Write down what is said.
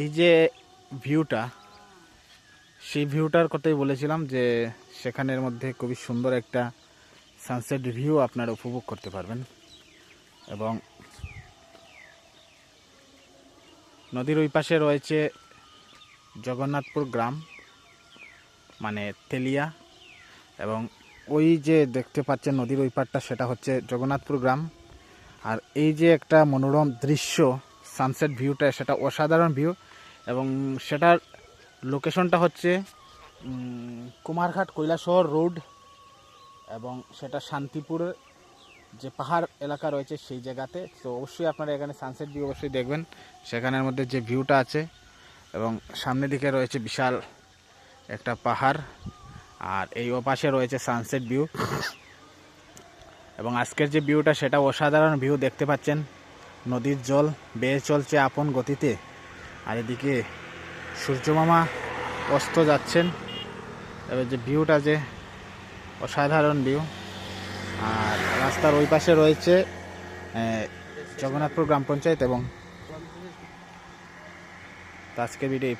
এই যে ভিউটা, সেই ভিউটার কথাই বলেছিলাম যে সেখানের মধ্যে খুবই সুন্দর একটা সানসেট ভিউ আপনারা উপভোগ করতে পারবেন। এবং নদীর ওই পাশে রয়েছে জগন্নাথপুর গ্রাম মানে তেলিয়া। এবং ওই যে দেখতে পাচ্ছেন নদীর ওই পারটা সেটা হচ্ছে জগন্নাথপুর গ্রাম। আর এই যে একটা মনোরম দৃশ্য সানসেট ভিউটা সেটা অসাধারণ ভিউ এবং সেটার লোকেশনটা হচ্ছে কুমারঘাট কৈলাসহর রোড এবং সেটা শান্তিপুর যে পাহাড় এলাকা রয়েছে সেই জায়গাতে। তো অবশ্যই আপনারা এখানে সানসেট ভিউ অবশ্যই দেখবেন। সেখানের মধ্যে যে ভিউটা আছে এবং সামনের দিকে রয়েছে বিশাল একটা পাহাড় আর এই ওপাশে রয়েছে সানসেট ভিউ এবং আজকের যে ভিউটা সেটা অসাধারণ ভিউ দেখতে পাচ্ছেন। নদীর জল বেয়ে চলছে আপন গতিতে। আর এদিকে সূর্যমামা অস্ত যাচ্ছেন। এবার যে ভিউটা যে অসাধারণ ভিউ। আর রাস্তার ওই পাশে রয়েছে জগন্নাথপুর গ্রাম পঞ্চায়েত এবং আজকের ভিডিও এই।